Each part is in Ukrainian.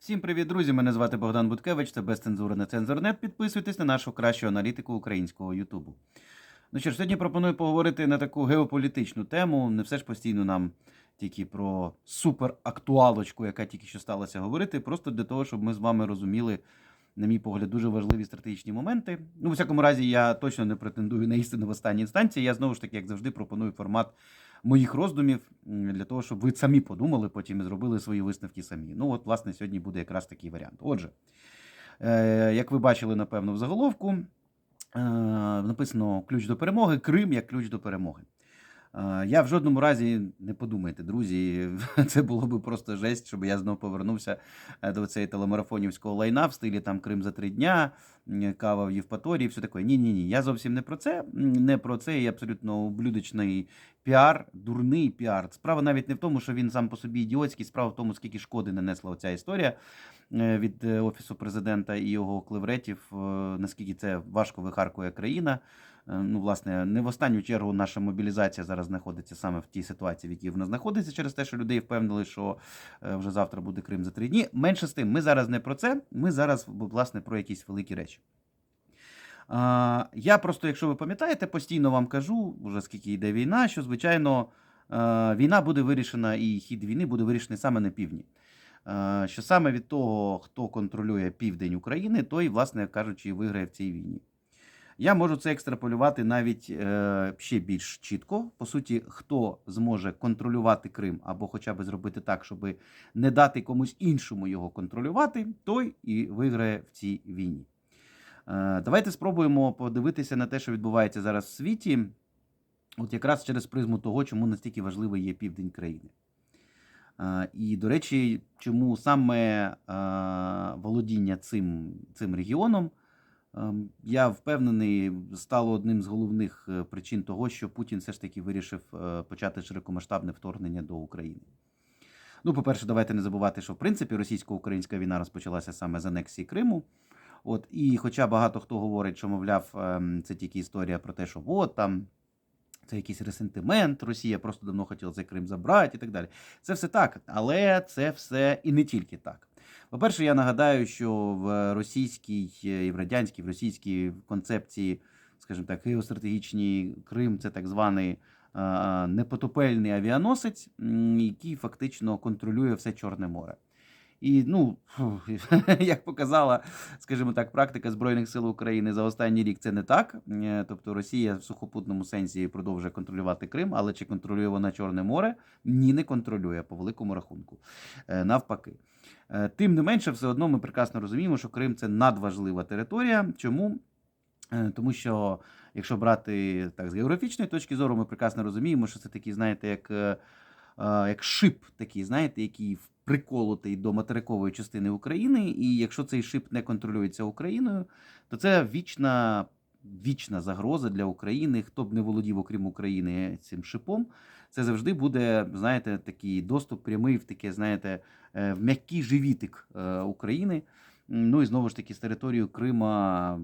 Всім привіт, друзі! Мене звати Богдан Буткевич, це безцензура на цензорнет. Підписуйтесь на нашу кращу аналітику українського Ютубу. Ну що ж, сьогодні пропоную поговорити на таку геополітичну тему. Не все ж постійно нам тільки про суперактуалочку, яка тільки що сталося говорити, просто для того, щоб ми з вами розуміли, на мій погляд, дуже важливі стратегічні моменти. Ну, у всякому разі, я точно не претендую на істину в останній інстанції. Я знову ж таки, як завжди, пропоную формат моїх роздумів для того, щоб ви самі подумали потім і зробили свої висновки самі. Ну, от, власне, сьогодні буде якраз такий варіант. Отже, е, як ви бачили, напевно, в заголовку, е, написано ключ до перемоги, Крим як ключ до перемоги. Е, Я в жодному разі не подумайте, друзі, це було би просто жесть, щоб я знову повернувся е, до цієї телемарафонівського лайна в стилі там Крим за три дня, кава в Євпаторії, все таке. Ні, ні, ні. Я зовсім не про це. Не про це і абсолютно ублюдочний піар, дурний піар. Справа навіть не в тому, що він сам по собі ідіотський, справа в тому, скільки шкоди нанесла оця історія е, від офісу президента і його клевретів, наскільки це важко вихаркує країна. Е, Ну, власне, не в останню чергу наша мобілізація зараз знаходиться саме в тій ситуації, в якій вона знаходиться, через те, що людей впевнили, що е, вже завтра буде Крим за три дні. Менше з тим, ми зараз не про це, ми зараз власне про якісь великі речі. Я просто, якщо ви пам'ятаєте, постійно вам кажу, вже скільки йде війна, що звичайно е, війна буде вирішена, і хід війни буде вирішений саме на півдні. Що саме від того, хто контролює південь України, той, власне кажучи, виграє в цій війні. Я можу це екстраполювати навіть е, ще більш чітко. По суті, хто зможе контролювати Крим або хоча б зробити так, щоб не дати комусь іншому його контролювати, той і виграє в цій війні. Е, Давайте спробуємо подивитися на те, що відбувається зараз в світі, от якраз через призму того, чому настільки важливий є південь країни. Е, І, до речі, чому саме е, володіння цим, цим регіоном, я впевнений, стало одним з головних е, причин того, що Путін все ж таки вирішив е, почати широкомасштабне вторгнення до України. Ну, по-перше, давайте не забувати, що в принципі російсько-українська війна розпочалася саме з анексії Криму. От, і хоча багато хто говорить, що, мовляв, ем, це тільки історія про те, що от там це якийсь ресентимент, Росія просто давно хотіла цей Крим забрати і так далі. Це все так, але це все і не тільки так. По-перше, я нагадаю, що в російській е, і в радянській, в російській концепції, скажімо так, геостратегічній Крим це так званий е, непотопельний авіаносець, який фактично контролює все Чорне море. І ну, як показала, скажімо так, практика Збройних сил України за останній рік це не так. Е, Тобто Росія в сухопутному сенсі продовжує контролювати Крим, але чи контролює вона Чорне море? Ні, не контролює по великому рахунку. Навпаки. Е, Тим не менше, все одно ми прекрасно розуміємо, що Крим це надважлива територія. Чому? Е, Тому що, якщо брати так з географічної точки зору, ми прекрасно розуміємо, що це такий, знаєте, як, е, як шип, такий, знаєте, який приколотий до материкової частини України. І якщо цей шип не контролюється Україною, то це вічна, вічна загроза для України. Хто б не володів, окрім України, цим шипом, це завжди буде, знаєте, такий доступ прямий в таке, знаєте, е, в м'який живітик е, України. Ну і знову ж таки, з територією Крима,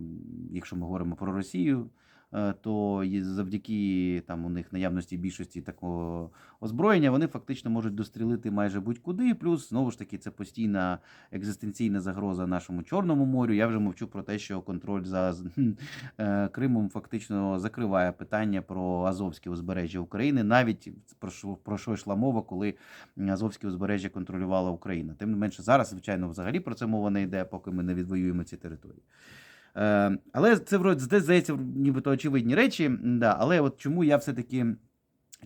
якщо ми говоримо про Росію, то є завдяки там у них наявності більшості такого озброєння, вони фактично можуть дострілити майже будь-куди. Плюс знову ж таки це постійна екзистенційна загроза нашому Чорному морю. Я вже мовчу про те, що контроль за е, Кримом фактично закриває питання про Азовське узбережжя України, навіть про що йшла мова, коли Азовське узбережжя контролювала Україна. Тим не менше, зараз, звичайно, взагалі про це мова не йде, поки ми не відвоюємо ці території. Е, але це здесь, здається, нібито очевидні речі. Да, але от чому я все-таки.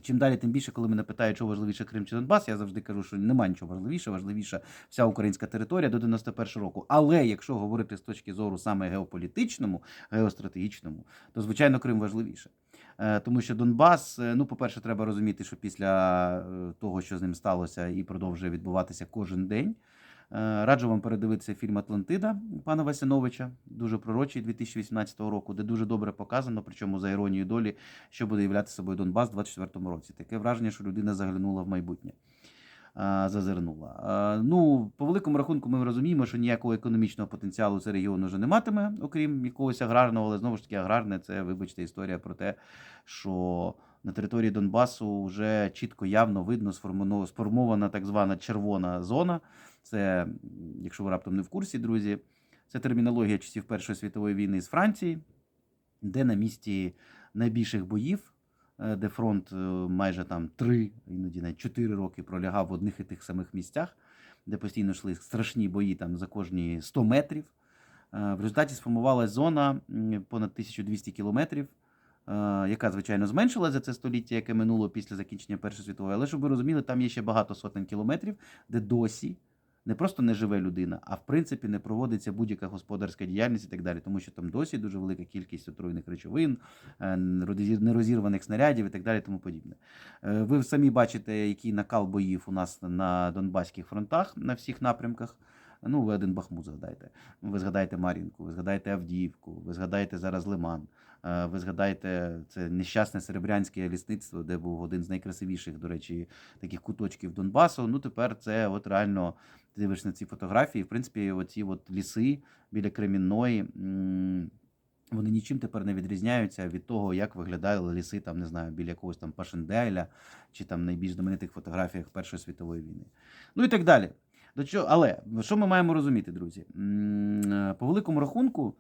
Чим далі, тим більше, коли мене питають, що важливіше Крим чи Донбас, я завжди кажу, що немає нічого важливіше, важливіша вся українська територія до 91 року. Але якщо говорити з точки зору саме геополітичному, геостратегічному, то звичайно Крим важливіше. Е, Тому що Донбас, е, ну, по-перше, треба розуміти, що після е, того, що з ним сталося, і продовжує відбуватися кожен день. Е, Раджу вам передивитися фільм Атлантида пана Васяновича, дуже пророчий 2018 року, де дуже добре показано, причому за іронією долі, що буде являти собою Донбас у 2024 році. Таке враження, що людина заглянула в майбутнє. е, Зазирнула. Е, Ну, по великому рахунку, ми розуміємо, що ніякого економічного потенціалу цей регіон вже не матиме, окрім якогось аграрного, але знову ж таки, аграрне це, вибачте, історія про те, що на території Донбасу вже чітко явно видно сформована так звана червона зона, Це, якщо ви раптом не в курсі, друзі, це термінологія часів Першої світової війни з Франції, де на місці найбільших боїв, е, де фронт е, майже там три, іноді навіть чотири роки пролягав в одних і тих самих місцях, де постійно йшли страшні бої там за кожні 100 метрів. Е, В результаті сформувалася зона понад 1200 кілометрів, яка, звичайно, зменшилася за це століття, яке минуло після закінчення Першої світової. Але щоб ви розуміли, там є ще багато сотень кілометрів, де досі не просто не живе людина, а в принципі не проводиться будь-яка господарська діяльність і так далі, тому що там досі дуже велика кількість отруйних речовин, е, нерозірваних снарядів і так далі, тому подібне. Е, Ви самі бачите, який накал боїв у нас на Донбаських фронтах на всіх напрямках. Ну, ви один Бахмут згадайте. Ви згадаєте Мар'їнку, ви згадаєте Авдіївку, ви згадаєте зараз Лиман. Е, Ви згадаєте це нещасне серебрянське лісництво, де був один з найкрасивіших, до речі, таких куточків Донбасу. Ну тепер це от реально ти дивишся на ці фотографії. В принципі, оці от ліси біля Кремінної. Вони нічим тепер не відрізняються від того, як виглядали ліси, там, не знаю, біля якогось там Пашенделя чи там найбільш знаменитих фотографіях Першої світової війни. Ну і так далі. До чого, але що ми маємо розуміти, друзі? Е, По великому рахунку,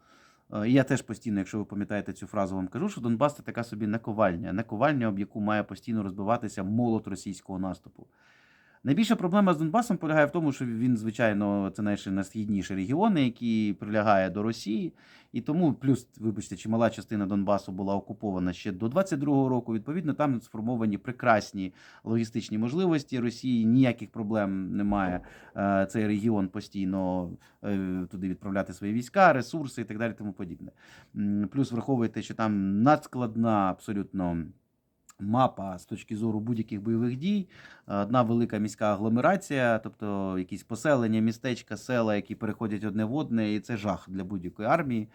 і я теж постійно, якщо ви пам'ятаєте цю фразу, вам кажу, що Донбас це така собі наковальня, наковальня, об яку має постійно розбиватися молот російського наступу. Найбільша проблема з Донбасом полягає в тому, що він, звичайно, це наші найсхідніші регіони, які прилягає до Росії, і тому, плюс, вибачте, чимала частина Донбасу була окупована ще до 22-го року. Відповідно, там сформовані прекрасні логістичні можливості Росії. Ніяких проблем немає. е, Цей регіон постійно е, туди відправляти свої війська, ресурси і так далі, тому подібне. Плюс враховуйте, що там надскладна абсолютно. Мапа з точки зору будь-яких бойових дій, Е, одна велика міська агломерація, тобто якісь поселення, містечка, села, які переходять одне в одне, і це жах для будь-якої армії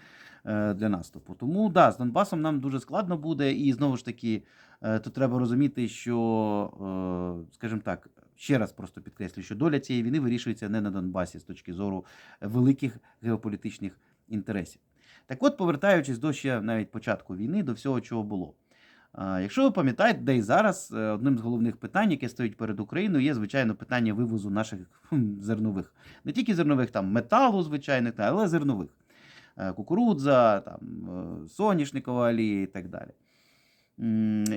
е, для наступу. Тому да, з Донбасом нам дуже складно буде, і знову ж таки, е, тут треба розуміти, що, скажімо так, ще раз просто підкреслю, що доля цієї війни вирішується не на Донбасі з точки зору великих геополітичних інтересів. Так от, повертаючись до ще навіть початку війни, до всього, чого було. Якщо ви пам'ятаєте, де і зараз е, одним з головних питань, яке стоїть перед Україною, є звичайно питання вивозу наших зернових, не тільки зернових, там металу, звичайних, але зернових. Е, Кукурудза, там, е, соняшникова олія і так далі.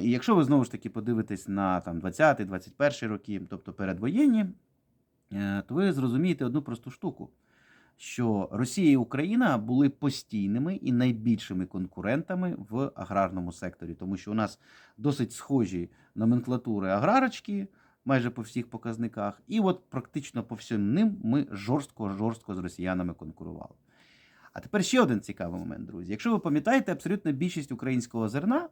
І якщо ви знову ж таки подивитесь на там, 20-21 роки, тобто передвоєнні, то ви зрозумієте одну просту штуку що Росія і Україна були постійними і найбільшими конкурентами в аграрному секторі, тому що у нас досить схожі номенклатури аграрочки майже по всіх показниках, і от практично по всім ним ми жорстко-жорстко з росіянами конкурували. А тепер ще один цікавий момент, друзі. Якщо ви пам'ятаєте, абсолютно більшість українського зерна,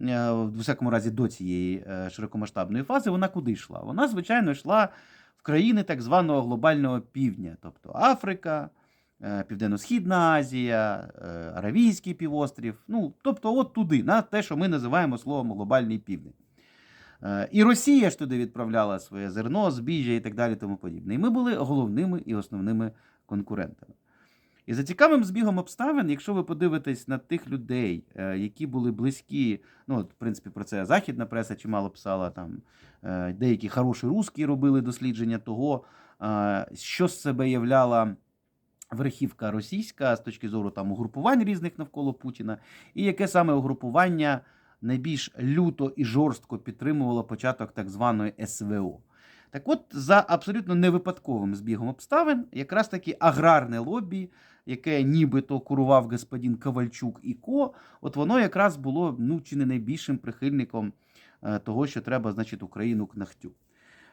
е, в всякому разі до цієї е, широкомасштабної фази, вона куди йшла? Вона, звичайно, йшла в країни так званого глобального півдня, тобто Африка, е, Південно-Східна Азія, е, Аравійський півострів. Ну, тобто, от туди, на те, що ми називаємо словом глобальний південь. Е, І Росія ж туди відправляла своє зерно, збіжжя і так далі, тому подібне. І ми були головними і основними конкурентами. І за цікавим збігом обставин, якщо ви подивитесь на тих людей, е, які були близькі, ну, от, в принципі, про це західна преса чимало писала, там е, деякі хороші русські робили дослідження того, е, що з себе являла верхівка російська з точки зору там угрупувань різних навколо Путіна, і яке саме угрупування найбільш люто і жорстко підтримувало початок так званої СВО. Так от, за абсолютно невипадковим збігом обставин, якраз таки аграрне лобі, яке нібито курував господин Ковальчук і Ко, от воно якраз було ну, чи не найбільшим прихильником е, того, що треба, значить, Україну кнахтю.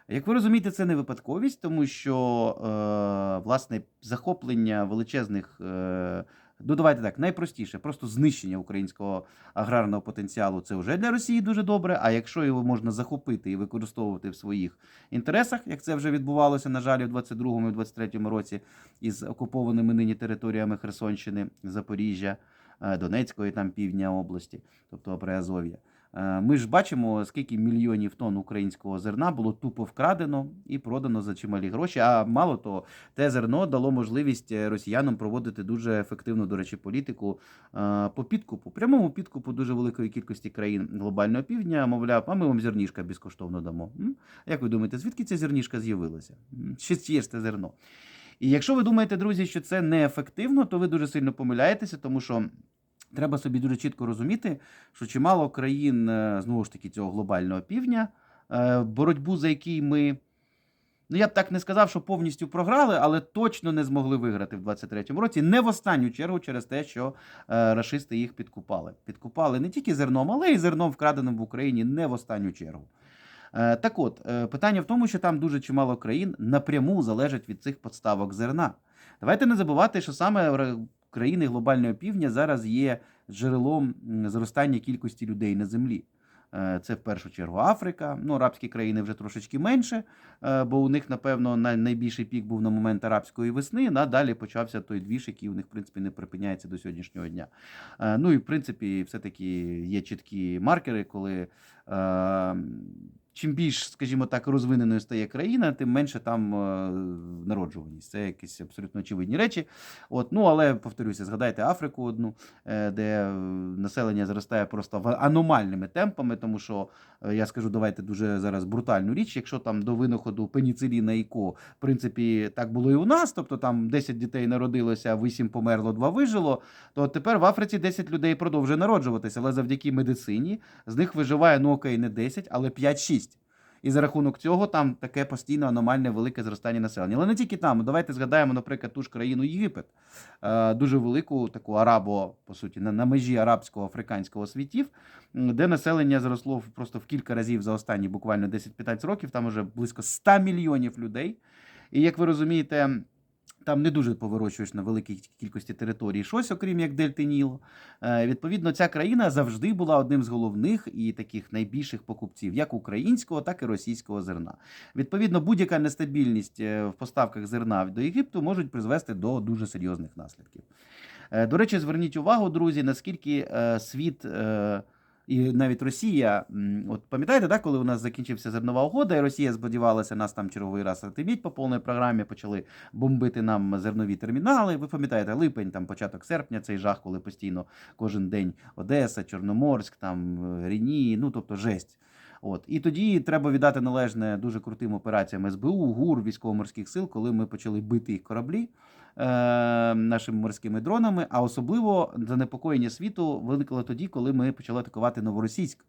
Як ви розумієте, це не випадковість, тому що е, власне захоплення величезних. Е, Ну, давайте так, найпростіше, просто знищення українського аграрного потенціалу це вже для Росії дуже добре. А якщо його можна захопити і використовувати в своїх інтересах, як це вже відбувалося, на жаль, у 22-му і 23-му році із окупованими нині територіями Херсонщини, Запоріжжя, е, Донецької там півдня області, тобто Приазов'я, Ми ж бачимо, скільки мільйонів тонн українського зерна було тупо вкрадено і продано за чималі гроші. А мало того, те зерно дало можливість е, росіянам проводити дуже ефективну, до речі, політику е, по підкупу, прямому підкупу дуже великої кількості країн глобального півдня. Мовляв, а ми вам зернішка безкоштовно дамо. Як ви думаєте, звідки ця зернішка з'явилася? Що є ж це зерно? І якщо ви думаєте, друзі, що це неефективно, то ви дуже сильно помиляєтеся, тому що. Треба собі дуже чітко розуміти, що чимало країн е, знову ж таки цього глобального півдня, е, боротьбу за який ми, ну я б так не сказав, що повністю програли, але точно не змогли виграти в 23-му році. Не в останню чергу через те, що е, рашисти їх підкупали. Підкупали не тільки зерном, але й зерном вкраденим в Україні не в останню чергу. Так от, питання в тому, що там дуже чимало країн напряму залежать від цих подставок зерна. Давайте не забувати, що саме країни глобального півдня зараз є джерелом зростання кількості людей на землі. Е, Це в першу чергу Африка. Ну, арабські країни вже трошечки менше, е, бо у них, напевно, найбільший пік був на момент арабської весни. а далі почався той двіж, який у них, в принципі, не припиняється до сьогоднішнього дня. Е, Ну і в принципі, все-таки є чіткі маркери, коли. Чим більш, скажімо так, розвиненою стає країна, тим менше там е, народжуваність. Це якісь абсолютно очевидні речі. От, ну але повторюся, згадайте Африку одну, е, де е, населення зростає просто в- аномальними темпами, тому що я скажу, давайте дуже зараз брутальну річ. Якщо там до винаходу пеніциліна і ко, в принципі, так було і у нас, тобто там 10 дітей народилося, 8 померло, 2 вижило, то тепер в Африці 10 людей продовжує народжуватися, але завдяки медицині з них виживає ну окей, не 10, але 5-6. І за рахунок цього там таке постійно аномальне велике зростання населення. Але не тільки там. Давайте згадаємо, наприклад, ту ж країну Єгипет, е, дуже велику таку арабо, по суті, на, на межі арабського африканського світів, де населення зросло просто в кілька разів за останні буквально 10-15 років. Там уже близько 100 мільйонів людей. І як ви розумієте, там не дуже повирощуєш на великій кількості територій щось, окрім як Дельти Нілу. Е, Відповідно, ця країна завжди була одним з головних і таких найбільших покупців, як українського, так і російського зерна. Відповідно, будь-яка нестабільність е, в поставках зерна до Єгипту можуть призвести до дуже серйозних наслідків. Е, До речі, зверніть увагу, друзі, наскільки світ. І навіть Росія, от пам'ятаєте, так, коли у нас закінчився зернова угода, і Росія сподівалася нас там черговий раз отиміть по повній програмі, почали бомбити нам зернові термінали. Ви пам'ятаєте, липень, там початок серпня, цей жах, коли постійно кожен день Одеса, Чорноморськ, там е, Ріні, ну тобто жесть. От і тоді треба віддати належне дуже крутим операціям СБУ, ГУР, військово-морських сил, коли ми почали бити їх кораблі нашими морськими дронами. А особливо занепокоєння світу виникло тоді, коли ми почали атакувати Новоросійськ.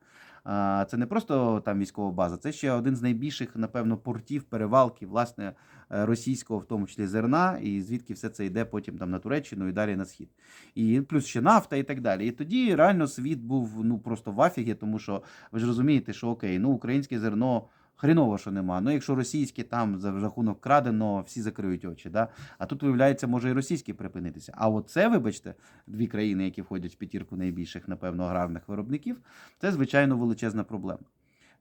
Це не просто там військова база, це ще один з найбільших, напевно, портів, перевалки, власне, е, російського, в тому числі зерна, і звідки все це йде потім там на Туреччину і далі на схід. І плюс ще нафта і так далі. І тоді реально світ був ну просто в афігі, тому що ви ж розумієте, що окей, ну українське зерно. Хріново, що нема. Ну, якщо російське там за рахунок крадено, всі закриють очі. Да? А тут, виявляється, може і російське припинитися. А от це, вибачте, дві країни, які входять в п'ятірку найбільших, напевно, аграрних виробників, це, звичайно, величезна проблема.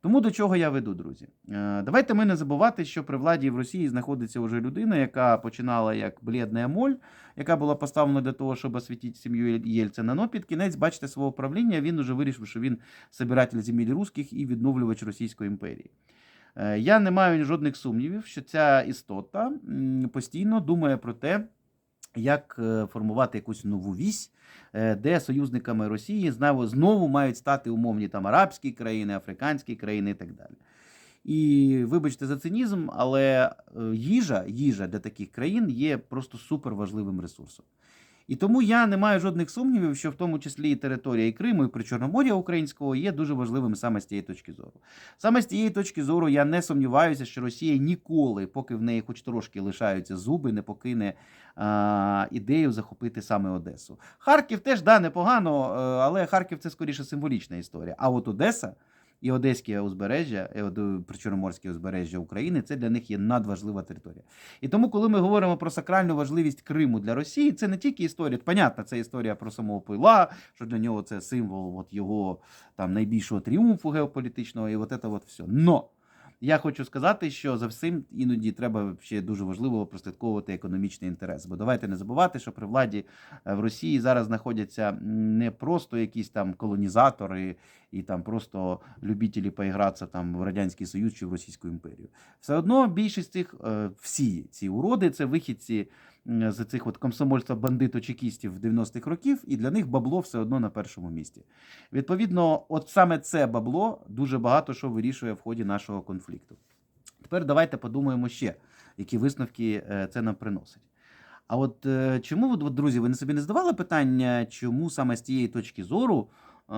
Тому до чого я веду, друзі? Е, Давайте ми не забувати, що при владі в Росії знаходиться вже людина, яка починала як блідна моль, яка була поставлена для того, щоб освітити сім'ю Єльцина. Но під кінець, бачите, свого правління він уже вирішив, що він собиратель земель русських і відновлювач Російської імперії. Е, Я не маю жодних сумнівів, що ця істота постійно думає про те, як е, формувати якусь нову вісь, е, де союзниками Росії знову, знову мають стати умовні там арабські країни, африканські країни і так далі. І вибачте за цинізм, але їжа, їжа для таких країн є просто суперважливим ресурсом. І тому я не маю жодних сумнівів, що в тому числі і територія і Криму, і Причорномор'я українського є дуже важливими саме з цієї точки зору. Саме з цієї точки зору я не сумніваюся, що Росія ніколи, поки в неї хоч трошки лишаються зуби, не покине а, ідею захопити саме Одесу. Харків теж да, непогано, е, але Харків це скоріше символічна історія. А от Одеса. І Одеське узбережжя, при чорноморське Причорноморське узбережжя України це для них є надважлива територія. І тому, коли ми говоримо про сакральну важливість Криму для Росії, це не тільки історія, понятно, це історія про самого Пила, що для нього це символ от його там найбільшого тріумфу геополітичного, і от це от все. Но я хочу сказати, що за всім іноді треба ще дуже важливо прослідковувати економічний інтерес. Бо давайте не забувати, що при владі е, в Росії зараз знаходяться не просто якісь там колонізатори і там просто любителі поігратися там в Радянський Союз чи в Російську імперію. Все одно більшість цих е, всі ці уроди це вихідці м, з цих от комсомольства бандито-чекістів 90-х років, і для них бабло все одно на першому місці. Відповідно, от саме це бабло дуже багато що вирішує в ході нашого конфлікту. Тепер давайте подумаємо ще, які висновки е, це нам приносить. А от е, чому, друзі, ви не собі не здавали питання, чому саме з тієї точки зору е,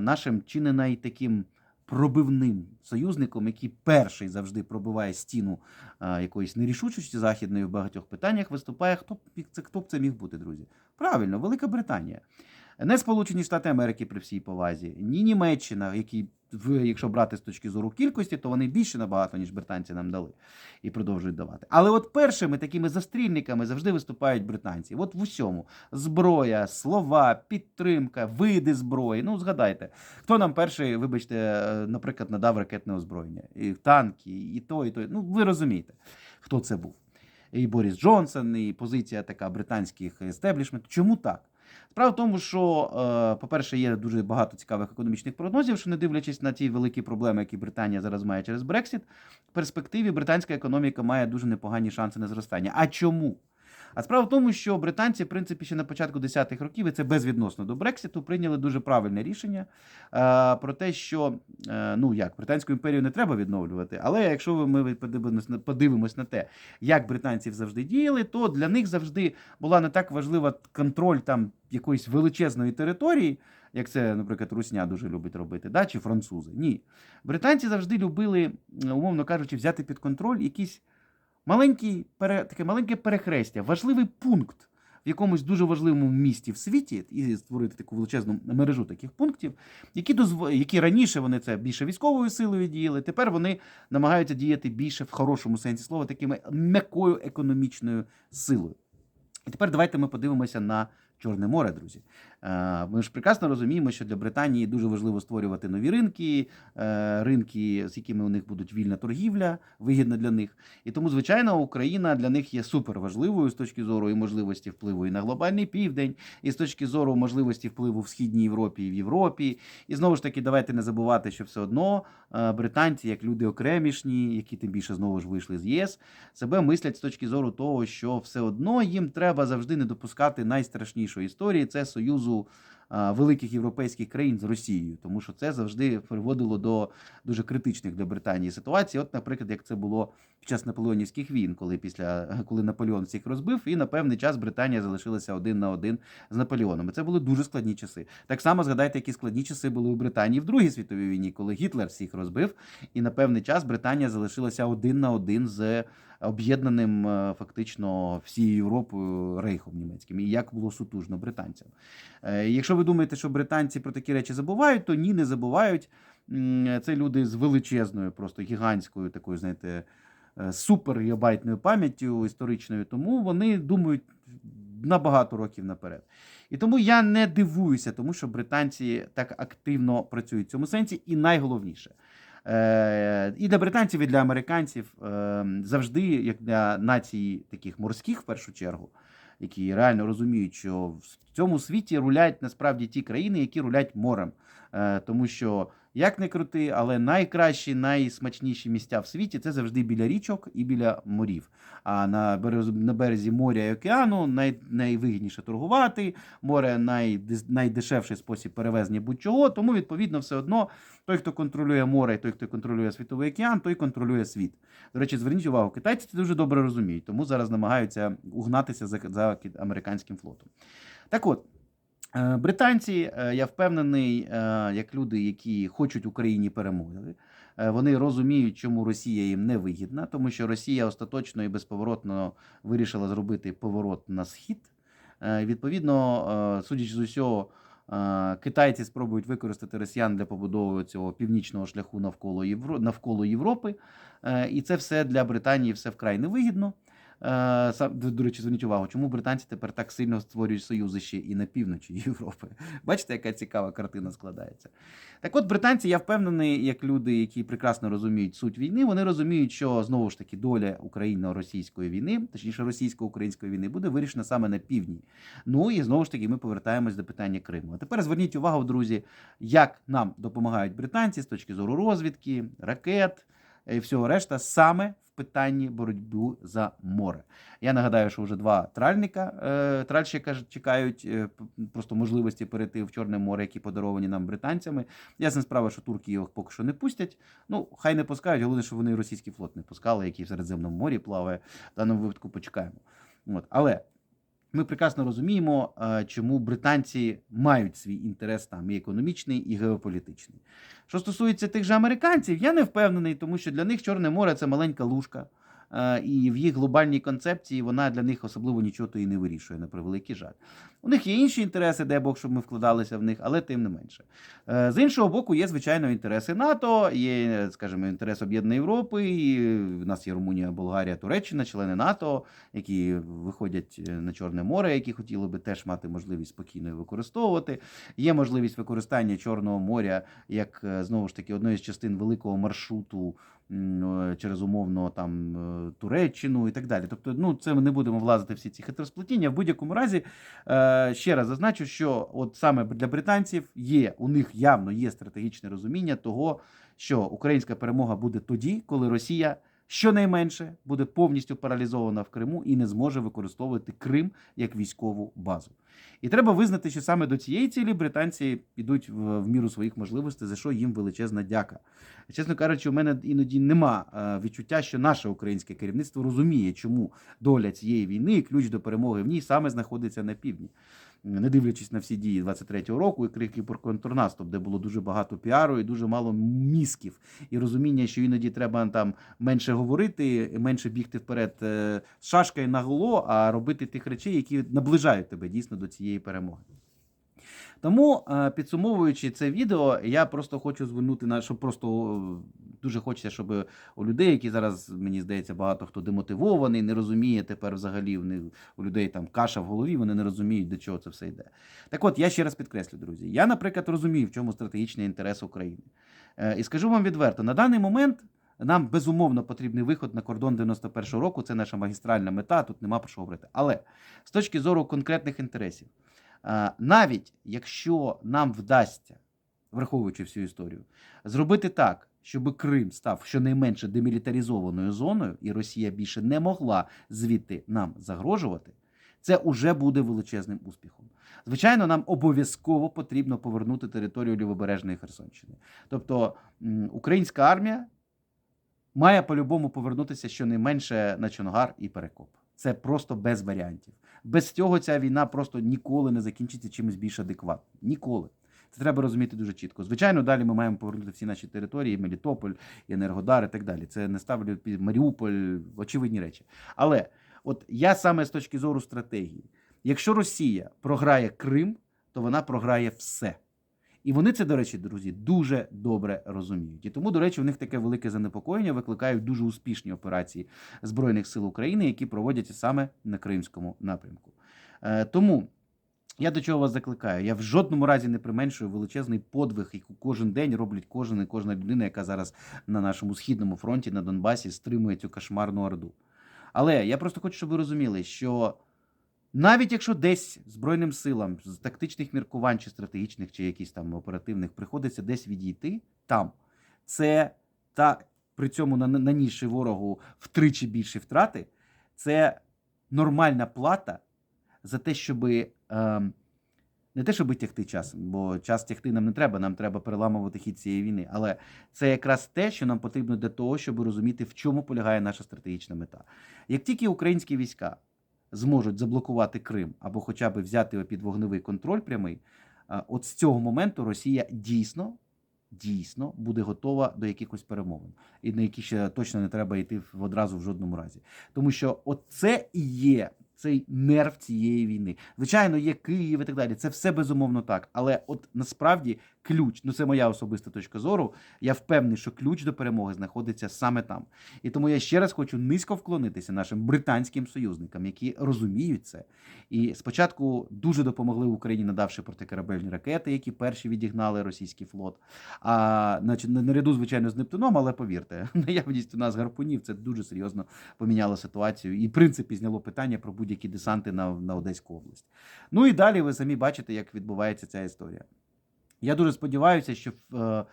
нашим чи не найтаким пробивним союзником, який перший завжди пробиває стіну якоїсь нерішучості західної в багатьох питаннях, виступає, хто б це хто б це міг бути, друзі? Правильно, Велика Британія. Не Сполучені Штати Америки при всій повазі, ні Німеччина, які в- якщо брати з точки зору кількості, то вони більше набагато, ніж британці нам дали і продовжують давати. Але от першими такими застрільниками завжди виступають британці. От в усьому: зброя, слова, підтримка, види зброї. Ну, згадайте, хто нам перший, вибачте, е, наприклад, надав ракетне озброєння, і танки, і то, і то. Ну, ви розумієте, хто це був. І Борис Джонсон, і позиція така британських естеблішментів. Чому так? Справа в тому, що, е, по-перше, є дуже багато цікавих економічних прогнозів, що не дивлячись на ті великі проблеми, які Британія зараз має через Брексіт, в перспективі британська економіка має дуже непогані шанси на зростання. А чому? А справа в тому, що британці, в принципі, ще на початку 10-х років, і це безвідносно до Брексіту, прийняли дуже правильне рішення е, про те, що е, ну як британську імперію не треба відновлювати. Але якщо ми подивимось на те, як британці завжди діяли, то для них завжди була не так важлива контроль там якоїсь величезної території, як це, наприклад, Русня дуже любить робити, да, чи французи. Ні. Британці завжди любили, умовно кажучи, взяти під контроль якийсь маленький, пере, таке маленьке перехрестя, важливий пункт в якомусь дуже важливому місті в світі і створити таку величезну мережу таких пунктів, які дозв... які раніше вони це більше військовою силою діяли. Тепер вони намагаються діяти більше в хорошому сенсі слова, такими м'якою економічною силою. І тепер давайте ми подивимося на Чорне море, друзі. Е, Ми ж прекрасно розуміємо, що для Британії дуже важливо створювати нові ринки, е, ринки, з якими у них будуть вільна торгівля, вигідна для них. І тому, звичайно, Україна для них є супер важливою з точки зору і можливості впливу і на глобальний південь, і з точки зору можливості впливу в східній Європі і в Європі. І знову ж таки, давайте не забувати, що все одно е, британці, як люди окремішні, які тим більше знову ж вийшли з ЄС, себе мислять з точки зору того, що все одно їм треба завжди не допускати найстрашнішої історії це союзу а, великих європейських країн з Росією, тому що це завжди приводило до дуже критичних для Британії ситуацій. От, наприклад, як це було під час наполеонівських війн, коли після коли Наполеон всіх розбив, і на певний час Британія залишилася один на один з Наполеоном. І Це були дуже складні часи. Так само згадайте, які складні часи були у Британії в Другій світовій війні, коли Гітлер всіх розбив, і на певний час Британія залишилася один на один з об'єднаним е, фактично всією Європою рейхом німецьким. І як було сутужно британцям. Е, Якщо ви думаєте, що британці про такі речі забувають, то ні, не забувають. Це люди з величезною, просто гігантською такою, знаєте, е, супер-гігабайтною пам'яттю історичною, тому вони думають на багато років наперед. І тому я не дивуюся, тому що британці так активно працюють в цьому сенсі, і найголовніше. Е, і для британців, і для американців е, завжди, як для націй таких морських, в першу чергу, які реально розуміють, що в цьому світі рулять насправді ті країни, які рулять морем. Е, Тому що, як не крути, але найкращі, найсмачніші місця в світі це завжди біля річок і біля морів. А на березі, на березі моря і океану най, найвигідніше торгувати, море найдес- найдешевший спосіб перевезення будь-чого. Тому, відповідно, все одно той, хто контролює море, і той, хто контролює світовий океан, той контролює світ. До речі, зверніть увагу, китайці це дуже добре розуміють, тому зараз намагаються угнатися за, за американським флотом. Так от. Е, Британці, е, я впевнений, е, як люди, які хочуть Україні перемоги, вони розуміють, чому Росія їм не вигідна, тому що Росія остаточно і безповоротно вирішила зробити поворот на схід. Відповідно, судячи з усього, китайці спробують використати росіян для побудови цього північного шляху навколо Євро... навколо Європи. І це все для Британії все вкрай невигідно. Е, до речі, зверніть увагу, чому британці тепер так сильно створюють союзи ще і на півночі Європи. Бачите, яка цікава картина складається. Так от, британці, я впевнений, як люди, які прекрасно розуміють суть війни, вони розуміють, що знову ж таки доля україно-російської війни, точніше російсько-української війни, буде вирішена саме на півдні. Ну і знову ж таки, ми повертаємось до питання Криму. А тепер зверніть увагу, друзі, як нам допомагають британці з точки зору розвідки, ракет і всього решта, саме в питанні боротьби за море. Я нагадаю, що вже два тральника е, тральщика чекають е, просто можливості перейти в Чорне море, які подаровані нам британцями. Ясна справа, що турки їх поки що не пустять. Ну, хай не пускають, головне, що вони російський флот не пускали, який в Середземному морі плаває. В даному випадку почекаємо. От. Але ми прекрасно розуміємо, е, чому британці мають свій інтерес там і економічний, і геополітичний. Що стосується тих же американців, я не впевнений, тому що для них Чорне море це маленька лужка. Е, І в їх глобальній концепції вона для них особливо нічого то і не вирішує, на превеликий жаль. У них є інші інтереси, дай Бог, щоб ми вкладалися в них, але тим не менше. Е, З іншого боку, є, звичайно, інтереси НАТО, є, скажімо, інтерес Об'єднаної Європи. І в нас є Румунія, Болгарія, Туреччина, члени НАТО, які виходять е, на Чорне море, які хотіли би теж мати можливість спокійно використовувати. Є можливість використання Чорного моря як знову ж таки одної з частин великого маршруту через умовно там е, Туреччину і так далі. Тобто, ну це ми не будемо влазити всі ці хитросплетіння. В будь-якому разі е, ще раз зазначу, що от саме для британців є у них явно є стратегічне розуміння того, що українська перемога буде тоді, коли Росія. Щонайменше буде повністю паралізована в Криму і не зможе використовувати Крим як військову базу. І треба визнати, що саме до цієї цілі британці йдуть в, в міру своїх можливостей, за що їм величезна дяка. Чесно кажучи, у мене іноді нема е, відчуття, що наше українське керівництво розуміє, чому доля цієї війни і ключ до перемоги в ній саме знаходиться на півдні. Не дивлячись на всі дії 23-го року і крики про контрнаступ, де було дуже багато піару і дуже мало мізків, і розуміння, що іноді треба там менше говорити, менше бігти вперед е, з шашкою на голо, а робити тих речей, які наближають тебе дійсно до цієї перемоги. Тому, е, підсумовуючи це відео, я просто хочу звернути на що просто дуже хочеться, щоб у людей, які зараз, мені здається, багато хто демотивований, не розуміє тепер взагалі в них у людей там каша в голові, вони не розуміють, до чого це все йде. Так от, я ще раз підкреслю, друзі. Я, наприклад, розумію, в чому стратегічний інтерес України. Е, І скажу вам відверто, на даний момент. Нам безумовно потрібний виход на кордон 91-го року. Це наша магістральна мета. Тут нема про що говорити. Але з точки зору конкретних інтересів, навіть якщо нам вдасться, враховуючи всю історію, зробити так, щоб Крим став щонайменше демілітаризованою зоною, і Росія більше не могла звідти нам загрожувати, це уже буде величезним успіхом. Звичайно, нам обов'язково потрібно повернути територію Лівобережної Херсонщини. Тобто українська армія має по-любому повернутися щонайменше на Чонгар і Перекоп. Це просто без варіантів. Без цього ця війна просто ніколи не закінчиться чимось більш адекватним. Ніколи. Це треба розуміти дуже чітко. Звичайно, далі ми маємо повернути всі наші території, Мелітополь, Енергодар і так далі. Це не ставлю під Маріуполь, очевидні речі. Але от я саме з точки зору стратегії, якщо Росія програє Крим, то вона програє все. І вони це, до речі, друзі, дуже добре розуміють. І тому, до речі, у них таке велике занепокоєння викликають дуже успішні операції Збройних сил України, які проводяться саме на Кримському напрямку. Е, тому я до чого вас закликаю? Я в жодному разі не применшую величезний подвиг, який кожен день роблять кожен і кожна людина, яка зараз на нашому східному фронті на Донбасі стримує цю кошмарну орду. Але я просто хочу, щоб ви розуміли, що навіть якщо десь Збройним силам з тактичних міркувань, чи стратегічних, чи якісь там оперативних приходиться десь відійти там, це та при цьому на- нанісши ворогу втричі більші втрати, це нормальна плата за те, щоб ем, не те, щоб тягти час, бо час тягти нам не треба, нам треба переламувати хід цієї війни. Але це якраз те, що нам потрібно для того, щоб розуміти, в чому полягає наша стратегічна мета. Як тільки українські війська зможуть заблокувати Крим або хоча б взяти його під вогневий контроль прямий, от з цього моменту Росія дійсно. Дійсно буде готова до якихось перемовин, і на які ще точно не треба йти в- одразу в жодному разі. Тому що оце і є цей нерв цієї війни. Звичайно, є Київ і так далі. Це все безумовно так. Але от насправді ключ, ну це моя особиста точка зору. Я впевнений, що ключ до перемоги знаходиться саме там. І тому я ще раз хочу низько вклонитися нашим британським союзникам, які розуміють це. І спочатку дуже допомогли Україні, надавши протикорабельні ракети, які перші відігнали російський флот. А значить, наряду, звичайно, з Нептуном, але повірте, наявність у нас гарпунів це дуже серйозно поміняло ситуацію і, в принципі, зняло питання про будь-які десанти на, на Одеську область. Ну і далі ви самі бачите, як відбувається ця історія. Я дуже сподіваюся, що е,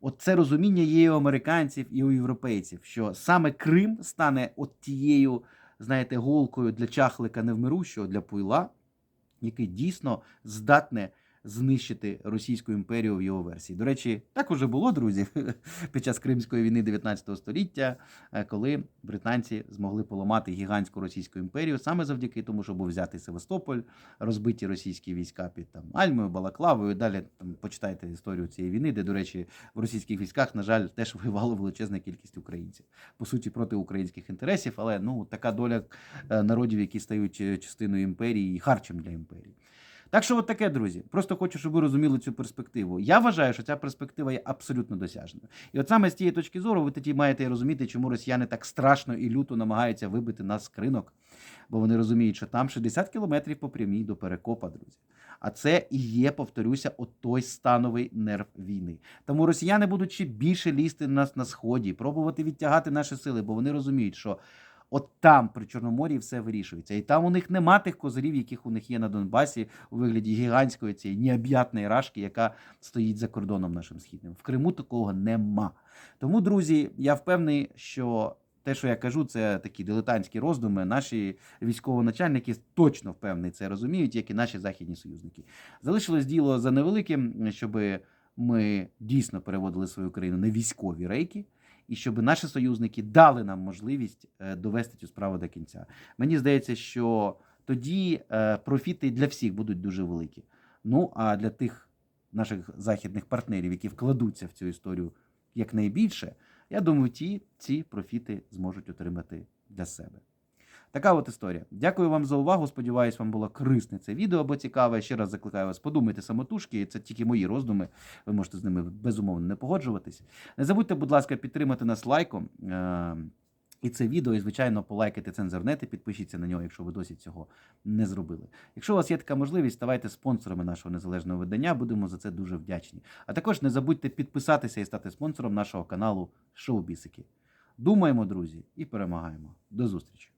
от це розуміння є у американців, і у європейців, що саме Крим стане от тією, знаєте, голкою для чахлика невмирущого, для пуйла, який дійсно здатне знищити Російську імперію в його версії. До речі, так уже було, друзі, під час Кримської війни 19 століття, е, коли британці змогли поламати гігантську російську імперію саме завдяки тому, що був взятий Севастополь, розбиті російські війська під там Альмою, Балаклавою. Далі там почитайте історію цієї війни, де, до речі, в російських військах, на жаль, теж воювала величезна кількість українців, по суті, проти українських інтересів, але ну така доля е, народів, які стають е, частиною імперії і харчем для імперії. Так що, от таке, друзі. Просто хочу, щоб ви розуміли цю перспективу. Я вважаю, що ця перспектива є абсолютно досяжною. І от саме з тієї точки зору, ви тоді маєте розуміти, чому росіяни так страшно і люто намагаються вибити нас з кринок, бо вони розуміють, що там 60 кілометрів по прямій до перекопа, друзі. А це і є, повторюся, от той становий нерв війни. Тому росіяни будуть ще більше лізти на нас на сході, пробувати відтягати наші сили, бо вони розуміють, що. От там при Чорноморі все вирішується. І там у них нема тих козирів, яких у них є на Донбасі у вигляді гігантської цієї необ'ятної рашки, яка стоїть за кордоном нашим східним. В Криму такого нема. Тому, друзі, я впевнений, що те, що я кажу, це такі дилетантські роздуми. Наші військовоначальники точно впевнені це розуміють, як і наші західні союзники. Залишилось діло за невеликим, щоб ми дійсно переводили свою країну на військові рейки і щоб наші союзники дали нам можливість е, довести цю справу до кінця. Мені здається, що тоді е, профіти для всіх будуть дуже великі. Ну а для тих наших західних партнерів, які вкладуться в цю історію якнайбільше, я думаю, ті ці профіти зможуть отримати для себе. Така от історія. Дякую вам за увагу. Сподіваюсь, вам було корисне це відео або цікаве. Ще раз закликаю вас подумайте самотужки. Це тільки мої роздуми. Ви можете з ними безумовно не погоджуватись. Не забудьте, будь ласка, підтримати нас лайком. е, І це відео, і, звичайно, полайкайте цензорнет і підпишіться на нього, якщо ви досі цього не зробили. Якщо у вас є така можливість, ставайте спонсорами нашого незалежного видання. Будемо за це дуже вдячні. А також не забудьте підписатися і стати спонсором нашого каналу Шоу Бісики. Думаємо, друзі, і перемагаємо. До зустрічі!